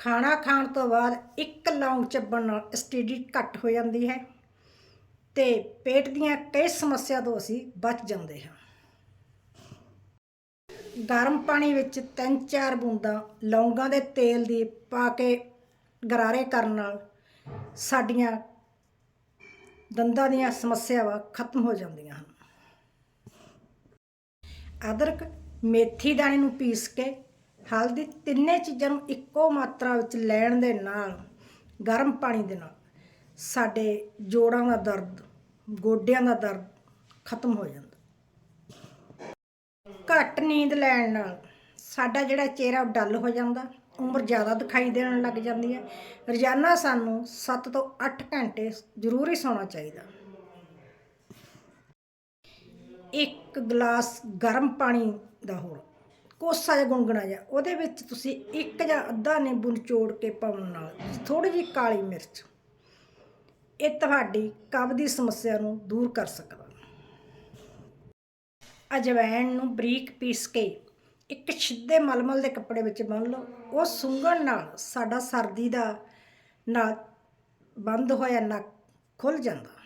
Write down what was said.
ਖਾਣਾ ਖਾਣ ਤੋਂ ਬਾਅਦ ਇੱਕ ਲੌਂਗ ਚੱਬਣ ਨਾਲ ਐਸਿਡਿਟੀ ਘੱਟ ਹੋ ਜਾਂਦੀ ਹੈ ਤੇ ਪੇਟ ਦੀਆਂ ਕਈ ਸਮੱਸਿਆ ਤੋਂ ਅਸੀਂ ਬਚ ਜਾਂਦੇ ਹਾਂ। ਗਰਮ ਪਾਣੀ ਵਿੱਚ ਤਿੰਨ ਚਾਰ ਬੂੰਦਾਂ ਲੌਂਗਾਂ ਦੇ ਤੇਲ ਦੀ ਪਾ ਕੇ ਗਰਾਰੇ ਕਰਨ ਨਾਲ ਸਾਡੀਆਂ ਦੰਦਾਂ ਦੀਆਂ ਸਮੱਸਿਆਵਾਂ ਖਤਮ ਹੋ ਜਾਂਦੀਆਂ ਹਨ। ਅਦਰਕ ਮੇਥੀ ਦਾਣੇ ਨੂੰ ਪੀਸ ਕੇ ਹਲਦੀ ਤਿੰਨੇ ਚੀਜ਼ਾਂ ਨੂੰ ਇੱਕੋ ਮਾਤਰਾ ਵਿੱਚ ਲੈਣ ਦੇ ਨਾਲ, ਗਰਮ ਪਾਣੀ ਦੇ ਨਾਲ, ਸਾਡੇ ਜੋੜਾਂ ਦਾ ਦਰਦ, ਗੋਡਿਆਂ ਦਾ ਦਰਦ ਖਤਮ ਹੋ ਜਾਂਦਾ। ਘੱਟ ਨੀਂਦ ਲੈਣ ਨਾਲ ਸਾਡਾ ਜਿਹੜਾ ਚਿਹਰਾ ਉਹ ਡਲ ਹੋ ਜਾਂਦਾ, ਉਮਰ ਜ਼ਿਆਦਾ ਦਿਖਾਈ ਦੇਣ ਲੱਗ ਜਾਂਦੀ ਹੈ। ਰੋਜ਼ਾਨਾ ਸਾਨੂੰ 7 ਤੋਂ 8 ਘੰਟੇ ਜ਼ਰੂਰ ਹੀ ਸੌਣਾ ਚਾਹੀਦਾ। ਇੱਕ ਗਲਾਸ ਗਰਮ ਪਾਣੀ ਦਾ ਹੋਰ ਕੋਸਾ ਜਿਹਾ ਗੁੰਗਣਾ ਜਿਹਾ, ਉਹਦੇ ਵਿੱਚ ਤੁਸੀਂ ਇੱਕ ਜਾਂ ਅੱਧਾ ਨਿੰਬੂ ਨਿਚੋੜ ਕੇ ਪਾਉਣ ਨਾਲ ਥੋੜੀ ਜਿਹੀ ਕਾਲੀ ਮਿਰਚ, ਇਹ ਤੁਹਾਡੀ ਕਬਜ਼ ਦੀ ਸਮੱਸਿਆ ਨੂੰ ਦੂਰ ਕਰ ਸਕਦਾ। ਅਜਵਾਇਣ ਨੂੰ ਬਰੀਕ ਪੀਸ ਕੇ ਇੱਕ ਸਿੱਧੇ ਮਲਮਲ ਦੇ ਕੱਪੜੇ ਵਿੱਚ ਬੰਨ ਲਓ, ਉਹ ਸੁੰਘਣ ਨਾਲ ਸਾਡਾ ਸਰਦੀ ਦਾ ਨਾਲ ਬੰਦ ਹੋਇਆ ਨੱਕ ਖੁੱਲ ਜਾਂਦਾ।